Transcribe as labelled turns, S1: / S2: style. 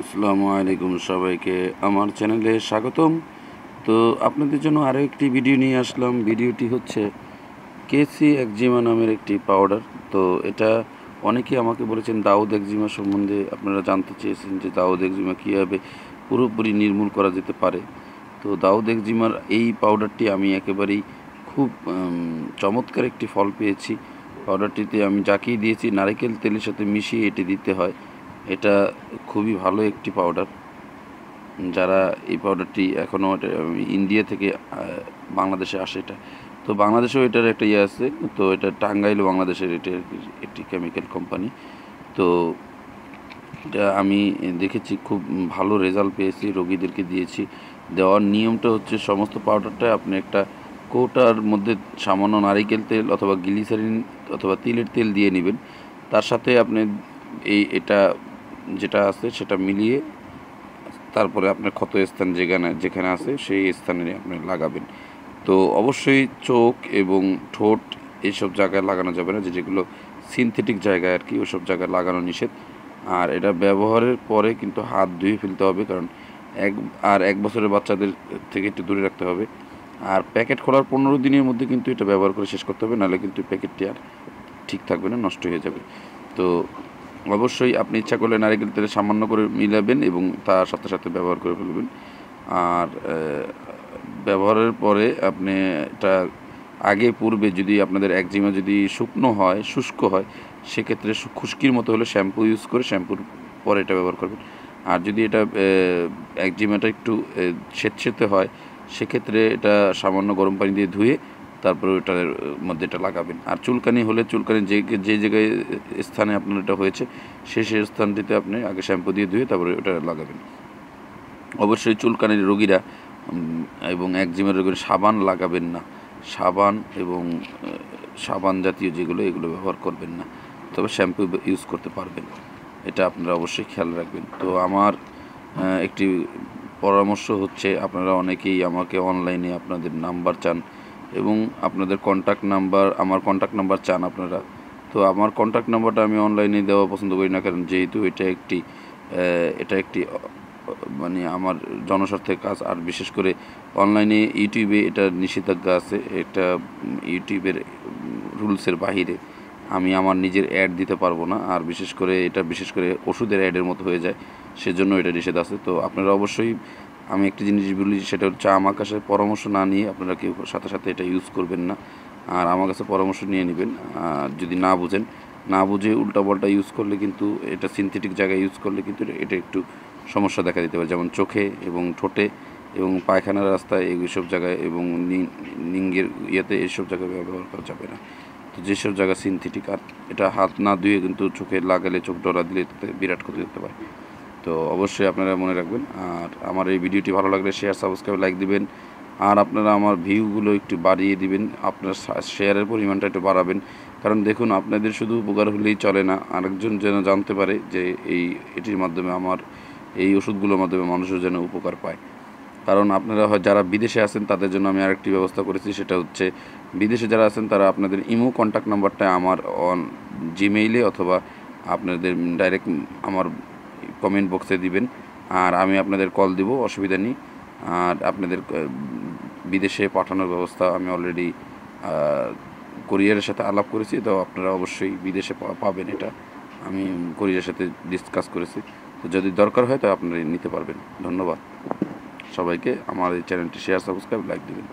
S1: আসসালামু আলাইকুম সবাইকে। আমার চ্যানেলে স্বাগতম। তো আপনাদের জন্য আরও একটি ভিডিও নিয়ে আসলাম। ভিডিওটি হচ্ছে কেসি একজিমা নামের একটি পাউডার। তো এটা অনেকে আমাকে বলেছেন, দাউদ একজিমা সম্বন্ধে আপনারা জানতে চেয়েছেন যে দাউদ একজিমা কীভাবে পুরোপুরি নির্মূল করা যেতে পারে। তো দাউদ একজিমার এই পাউডারটি আমি একেবারেই খুব চমৎকার একটি ফল পেয়েছি। পাউডারটিতে আমি যাকেই দিয়েছি। নারকেল তেলের সাথে মিশিয়ে এটি দিতে হয়। এটা খুবই ভালো একটি পাউডার যারা এই পাউডারটি এখনও ইন্ডিয়া থেকে বাংলাদেশে আসে এটা। তো বাংলাদেশেও এটার একটা ইয়ে আছে, তো এটা টাঙ্গাইল বাংলাদেশের এটা একটি কেমিক্যাল কোম্পানি তো এটা আমি দেখেছি, খুব ভালো রেজাল্ট পেয়েছি, রোগীদেরকে দিয়েছি। দেওয়ার নিয়মটা হচ্ছে সমস্ত পাউডারটা আপনি একটা কৌটার মধ্যে সামান্য নারিকেল তেল অথবা গ্লিসারিন অথবা তিলের তেল দিয়ে নেবেন। তার সাথে আপনি এই, এটা যেটা আছে সেটা মিলিয়ে তারপরে আপনার ক্ষত স্থান যেখানে যেখানে আছে সেই স্থানে আপনি লাগাবেন। তো অবশ্যই চোখ এবং ঠোঁট এইসব জায়গায় লাগানো যাবে না, যে যেগুলো সিনথেটিক জায়গায় আর কি ওসব জায়গায় লাগানো নিষেধ। আর এটা ব্যবহারের পরে কিন্তু হাত ধুয়ে ফেলতে হবে, কারণ এক, আর এক বছরের বাচ্চাদের থেকে একটু দূরে রাখতে হবে। আর প্যাকেট খোলার পনেরো দিনের মধ্যে কিন্তু এটা ব্যবহার করে শেষ করতে হবে, নাহলে কিন্তু প্যাকেটটি আর ঠিক থাকবে না, নষ্ট হয়ে যাবে। তো অবশ্যই আপনি ইচ্ছা করলে নারিকেল তেলে সামান্য করে মিলাবেন এবং তার সাথে সাথে ব্যবহার করে ফেলবেন। আর ব্যবহারের পরে আপনি এটা আগে পূর্বে যদি আপনাদের একজিমা যদি শুকনো হয়, শুষ্ক হয়, সেক্ষেত্রে খুশকির মতো হলে শ্যাম্পু ইউজ করে শ্যাম্পুর পরে এটা ব্যবহার করবেন। আর যদি এটা একজিমাটা একটু স্বেচ্ছেতে হয়, সেক্ষেত্রে এটা সামান্য গরম পানি দিয়ে ধুয়ে তারপরে ওটার মধ্যে এটা লাগাবেন। আর চুলকানি হলে চুলকানি যে যে জায়গায় স্থানে আপনার এটা হয়েছে সেই সেই স্থানটিতে আপনি আগে শ্যাম্পু দিয়ে ধুয়ে তারপরে ওটা লাগাবেন। অবশ্যই চুলকানির রোগীরা এবং একজিমের রোগীরা সাবান লাগাবেন না। সাবান এবং সাবান জাতীয় যেগুলো, এগুলো ব্যবহার করবেন না। তবে শ্যাম্পু ইউজ করতে পারবেন। এটা আপনারা অবশ্যই খেয়াল রাখবেন। তো আমার একটি পরামর্শ হচ্ছে, আপনারা অনেকেই আমাকে অনলাইনে আপনাদের নাম্বার চান। এবং আপনাদের কন্ট্যাক্ট নাম্বার আমার কন্ট্যাক্ট নাম্বার চান আপনারা। তো আমার কন্ট্যাক্ট নাম্বারটা আমি অনলাইনে দেওয়া পছন্দ করি না, কারণ যেহেতু এটা একটি এটা একটি মানে আমার জনস্বার্থের কাজ। আর বিশেষ করে অনলাইনে ইউটিউবে এটা নিষেধাজ্ঞা আছে, এটা ইউটিউবের রুলসের বাহিরে আমি আমার নিজের অ্যাড দিতে পারব না। আর বিশেষ করে এটা, বিশেষ করে ওষুধের অ্যাডের মতো হয়ে যায়, সেজন্য এটা নিষেধ আছে। তো আপনারা অবশ্যই আমি একটি জিনিস বলি, সেটা হচ্ছে আমার কাছে পরামর্শ না নিয়ে আপনারা কেউ সাথে সাথে এটা ইউজ করবেন না। আর আমার কাছে পরামর্শ নিয়ে নেবেন। আর যদি না বুঝেন, না বুঝে উল্টাপাল্টা ইউজ করলে কিন্তু, এটা সিনথেটিক জায়গায় ইউজ করলে কিন্তু এটা একটু সমস্যা দেখা দিতে পারে। যেমন চোখে এবং ঠোঁটে এবং পায়খানার রাস্তায় এইসব জায়গায় এবং নিঙ্গের ইয়েতে এইসব জায়গায় ব্যবহার করা যাবে না। তো যেসব জায়গা সিনথেটিক আর এটা হাত না ধুয়ে কিন্তু চোখে লাগালে, চোখ ডরা দিলে বিরাট ক্ষতি হতে পারে। তো অবশ্যই আপনারা মনে রাখবেন। আর আমার এই ভিডিওটি ভালো লাগলে শেয়ার সাবস্ক্রাইব লাইক দিবেন। আর আপনারা আমার ভিউগুলো একটু বাড়িয়ে দিবেন। আপনার শেয়ারের পরিমাণটা একটু বাড়াবেন। কারণ দেখুন, আপনাদের শুধু উপকার হলেই চলে না, আরেকজন যেন জানতে পারে যে এই, এটির মাধ্যমে আমার, এই ওষুধগুলোর মাধ্যমে মানুষও যেন উপকার পায়। কারণ আপনারা হয়, যারা বিদেশে আছেন, তাদের জন্য আমি আরেকটি ব্যবস্থা করেছি, সেটা হচ্ছে বিদেশে যারা আছেন, তারা আপনাদের ইমো কন্ট্যাক্ট নাম্বারটা আমার অন জিমেইলে অথবা আপনাদের ডাইরেক্ট আমার কমেন্ট বক্সে দিবেন। আর আমি আপনাদের কল দিব, অসুবিধা নেই। আর আপনাদের বিদেশে পাঠানোর ব্যবস্থা আমি অলরেডি কোরিয়ারের সাথে আলাপ করেছি, তো আপনারা অবশ্যই বিদেশে পাবেন এটা। আমি কোরিয়ার সাথে ডিসকাস করেছি। তো যদি দরকার হয় তো আপনারা নিতে পারবেন। ধন্যবাদ। সবাইকে আমার এই চ্যানেলটি শেয়ার সাবস্ক্রাইব লাইক দেবেন।